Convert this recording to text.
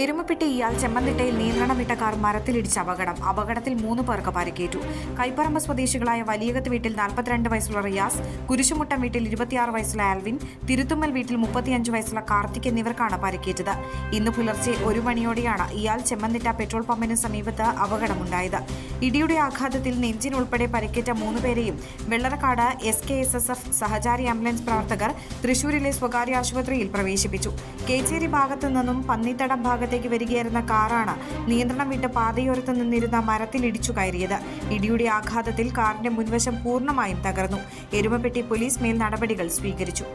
എരുമപ്പെട്ടി ഇയാൾ ചെമ്മന്തിട്ടയിൽ നിയന്ത്രണം വിട്ട കാർ മരത്തിലിടിച്ച അപകടം. അപകടത്തിൽ മൂന്ന് പേർക്ക് പരിക്കേറ്റു. കൈപ്പറമ്പ് സ്വദേശികളായ വലിയകത്ത് വീട്ടിൽ നാൽപ്പത്തിരണ്ട് വയസ്സുള്ള റിയാസ് കുരിശുമുട്ടം വീട്ടിൽ ഇരുപത്തിയാറ് വയസ്സുള്ള ആൽവിൻ തിരുത്തുമ്മൽ വീട്ടിൽ മുപ്പത്തിയഞ്ച് വയസ്സുള്ള കാർത്തിക് എന്നിവർക്കാണ് പരിക്കേറ്റത്. ഇന്ന് പുലർച്ചെ ഒരു മണിയോടെയാണ് ഇയാൾ ചെമ്മന്തിട്ട പെട്രോൾ പമ്പിന് സമീപത്ത് അപകടമുണ്ടായത്. ഇടിയുടെ ആഘാതത്തിൽ നെഞ്ചിനുൾപ്പെടെ പരിക്കേറ്റ മൂന്ന് പേരെയും Vellarakkad S K S S F Sahachari ambulance പ്രവർത്തകർ തൃശൂരിലെ സ്വകാര്യ ആശുപത്രിയിൽ പ്രവേശിപ്പിച്ചു. കേച്ചേരി ഭാഗത്തു നിന്നും പന്നിത്തടം ഭാഗത്തേക്ക് വരികയായിരുന്ന കാറാണ് നിയന്ത്രണം വിട്ട് പാതയോരത്ത് നിന്നിരുന്ന മരത്തിലിടിച്ചു കയറിയത്. ഇടിയുടെ ആഘാതത്തിൽ കാറിന്റെ മുൻവശം പൂർണമായും തകർന്നു. എരുമപ്പെട്ടി പോലീസ് മേൽ നടപടികൾ സ്വീകരിച്ചു.